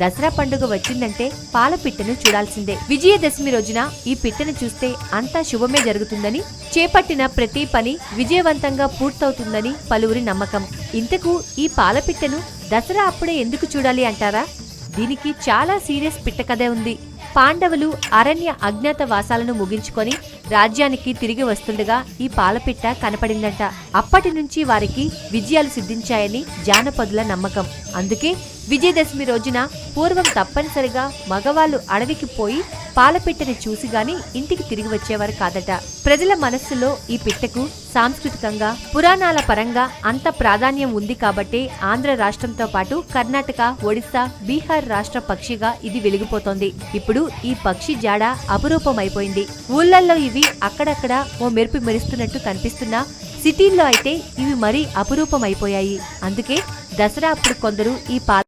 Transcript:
దసరా పండుగ వచ్చిందంటే పాలపిట్టను చూడాల్సిందే. విజయదశమి రోజున ఈ పిట్టను చూస్తే అంతా శుభమే జరుగుతుందని చేపట్టిన ప్రతి పని విజయవంతంగా పూర్తవుతుందని పలువురి నమ్మకం. ఇంతకు ఈ పాలపిట్టను దసరా అప్పుడే ఎందుకు చూడాలి అంటారా? దీనికి చాలా సీరియస్ పిట్ట కథే ఉంది. పాండవులు అరణ్య అజ్ఞాత వాసాలను ముగించుకొని రాజ్యానికి తిరిగి వస్తుండగా ఈ పాలపిట్ట కనపడిందంట. అప్పటి నుంచి వారికి విజయాలు సిద్ధించాయని జానపదుల నమ్మకం. అందుకే విజయదశమి రోజున పూర్వం తప్పనిసరిగా మగవాళ్ళు అడవికి పోయి పాలపిట్టని చూసి గాని ఇంటికి తిరిగి వచ్చేవారు కాదట. ప్రజల మనస్సులో ఈ పిట్టకు సాంస్కృతికంగా పురాణాల పరంగా అంత ప్రాధాన్యం ఉంది కాబట్టి ఆంధ్ర రాష్ట్రంతో పాటు కర్ణాటక ఒడిశా బీహార్ రాష్ట్ర పక్షిగా ఇది వెలిగిపోతోంది. ఇప్పుడు ఈ పక్షి జాడ అపురూపమైపోయింది. ఊళ్ళల్లో ఇవి అక్కడక్కడ ఓ మెరుపు మెరుస్తున్నట్టు కనిపిస్తున్నా. సిటీల్లో అయితే ఇవి మరీ అపురూపమైపోయాయి. అందుకే దసరా అప్పుడు కొందరు ఈ పాల